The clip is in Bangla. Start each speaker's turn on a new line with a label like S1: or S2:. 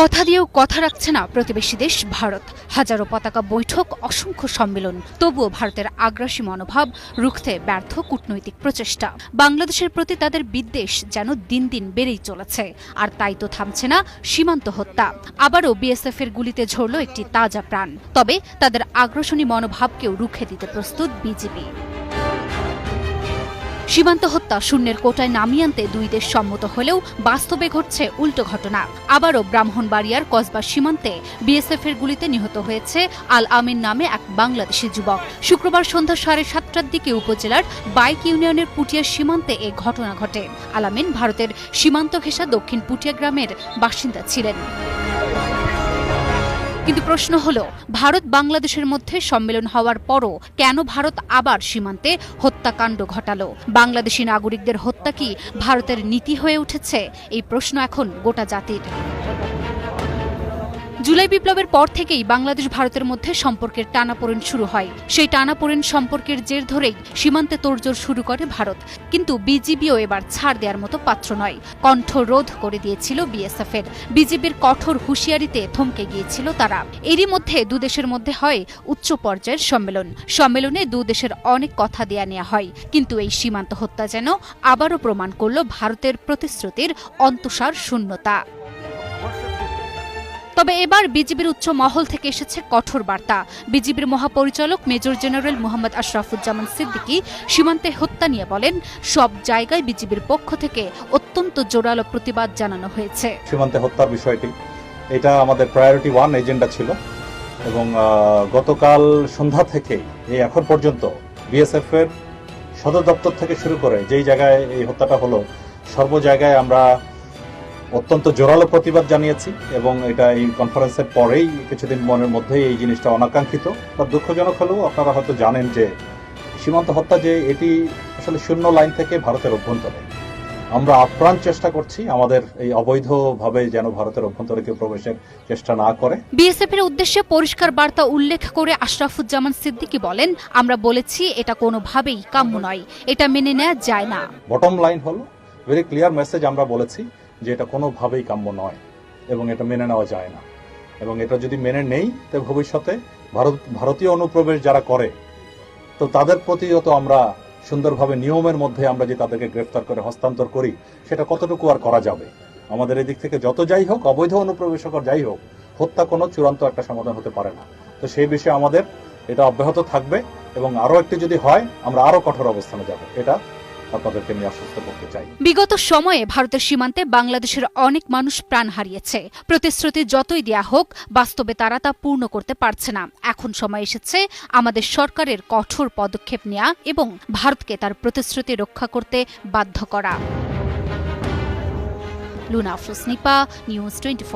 S1: কথা দিয়েও কথা রাখছে না প্রতিবেশী দেশ ভারত। হাজারো পতাকা বৈঠক, অসংখ্য সম্মেলন, তবুও ভারতের আগ্রাসী মনোভাব রুখতে ব্যর্থ কূটনৈতিক প্রচেষ্টা। বাংলাদেশের প্রতি তাদের বিদ্বেষ যেন দিন দিন বেড়েই চলেছে, আর তাই তো থামছে না সীমান্ত হত্যা। আবারও বিএসএফ এর গুলিতে ঝরল একটি তাজা প্রাণ। তবে তাদের আগ্রাসনী মনোভাবকেও রুখে দিতে প্রস্তুত বিজিবি। সীমান্ত হত্যা শূন্যের কোটায় নামিয়ে আনতে দুই দেশ সম্মত হলেও বাস্তবে ঘটছে উল্টো ঘটনা। আবারও ব্রাহ্মণবাড়িয়ার কসবা সীমান্তে বিএসএফ এর গুলিতে নিহত হয়েছে আল আমিন নামে এক বাংলাদেশি যুবক। শুক্রবার সন্ধ্যা সাড়ে সাতটার দিকে উপজেলার বাইক ইউনিয়নের পুটিয়া সীমান্তে এ ঘটনা ঘটে। আলামিন ভারতের সীমান্ত ঘেঁষা দক্ষিণ পুটিয়া গ্রামের বাসিন্দা ছিলেন। কিন্তু প্রশ্ন হলো, ভারত বাংলাদেশের মধ্যে সম্মেলন হওয়ার পরও কেন ভারত আবার সীমান্তে হত্যাকাণ্ড ঘটালো? বাংলাদেশি নাগরিকদের হত্যা কি ভারতের নীতি হয়ে উঠেছে? এই প্রশ্ন এখন গোটা জাতির। জুলাই বিপ্লবের পর থেকেই বাংলাদেশ ভারতের মধ্যে সম্পর্কের টানাপোড়েন শুরু হয়। সেই টানাপোড়েন সম্পর্কের জের ধরেই সীমান্তে তোড়জোড় শুরু করে ভারত। কিন্তু বিজিবিও এবার ছাড় দেওয়ার মতো পাত্র নয়। কণ্ঠ রোধ করে দিয়েছিল বিএসএফ এর বিজিবির কঠোর হুঁশিয়ারিতে থমকে গিয়েছিল তারা। এরই মধ্যে দুদেশের মধ্যে হয় উচ্চ পর্যায়ের সম্মেলন। সম্মেলনে দুদেশের অনেক কথা দেয়া নেওয়া হয়। কিন্তু এই সীমান্ত হত্যা যেন আবারও প্রমাণ করল ভারতের প্রতিশ্রুতির অন্তঃসার শূন্যতা। তবে এবার বিজিবির উচ্চ মহল থেকে এসেছে কঠোর বার্তা। বিজিবির মহাপরিচালক মেজর জেনারেল মোহাম্মদ আশরাফুজ্জামান সিদ্দিকী সীমান্তে হত্যা নিয়ে বলেন, সব জায়গায় বিজিবির পক্ষ থেকে অত্যন্ত জোরালো প্রতিবাদ জানানো হয়েছে।
S2: সীমান্তে হত্যার বিষয়টি, এটা আমাদের প্রায়োরিটি ওয়ান এজেন্ডা ছিল এবং গতকাল সন্ধ্যা থেকে এই এখন পর্যন্ত বিএসএফ এর সদর দপ্তর থেকে শুরু করে যেই জায়গায় এই হত্যাটা হলো, সর্ব জায়গায় আমরা অত্যন্ত জোরালো প্রতিবাদ জানিয়েছি এবং এটা এই কনফারেন্সের পরেই কিছুদিন মনের মধ্যেই এই জিনিসটা অনাকাঙ্ক্ষিত বা দুঃখজনক হলেও আপনারা হয়তো জানেন যে সীমান্ত হত্যা যে এটি আসলে শূন্য লাইন থেকে ভারতের অভ্যন্তরে। আমরা আপ্রাণ চেষ্টা করছি আমাদের এই অবৈধভাবে যেন ভারতের অভ্যন্তরে কেউ প্রবেশের চেষ্টা না করে।
S1: বিএসএফ এর উদ্দেশ্যে পরিষ্কার বার্তা উল্লেখ করে আশরাফুজ্জামান সিদ্দিকী বলেন আমরা বলেছি এটা কোনোভাবেই কাম্য নয় এটা মেনে নেওয়া যায় না।
S2: বটম লাইন হলো ভেরি ক্লিয়ার মেসেজ আমরা বলেছি যে এটা কোনোভাবেই কাম্য নয় এবং এটা মেনে নেওয়া যায় না। এবং এটা যদি মেনে নেই, তো ভবিষ্যতে ভারত, ভারতীয় অনুপ্রবেশ যারা করে, তো তাদের প্রতিও তো আমরা সুন্দরভাবে নিয়মের মধ্যে আমরা যে তাদেরকে গ্রেফতার করে হস্তান্তর করি, সেটা কতটুকু আর করা যাবে? আমাদের এদিক থেকে যত যাই হোক, অবৈধ অনুপ্রবেশকর যাই হোক, হত্যা কোনো চূড়ান্ত একটা সমাধান হতে পারে না। তো সেই বিষয়ে আমাদের এটা অব্যাহত থাকবে এবং আরও একটি যদি হয়, আমরা আরও কঠোর অবস্থানে যাব। এটা
S1: বিগত সময়ে ভারতের সীমান্তে বাংলাদেশের অনেক মানুষ প্রাণ হারিয়েছে। প্রতিশ্রুতি যতই দেয়া হোক, বাস্তবে তারা তা পূর্ণ করতে পারছে না। এখন সময় এসেছে আমাদের সরকারের কঠোর পদক্ষেপ নেওয়া এবং ভারতকে তার প্রতিশ্রুতি রক্ষা করতে বাধ্য করা। Luna Afroz, Nipa, news twenty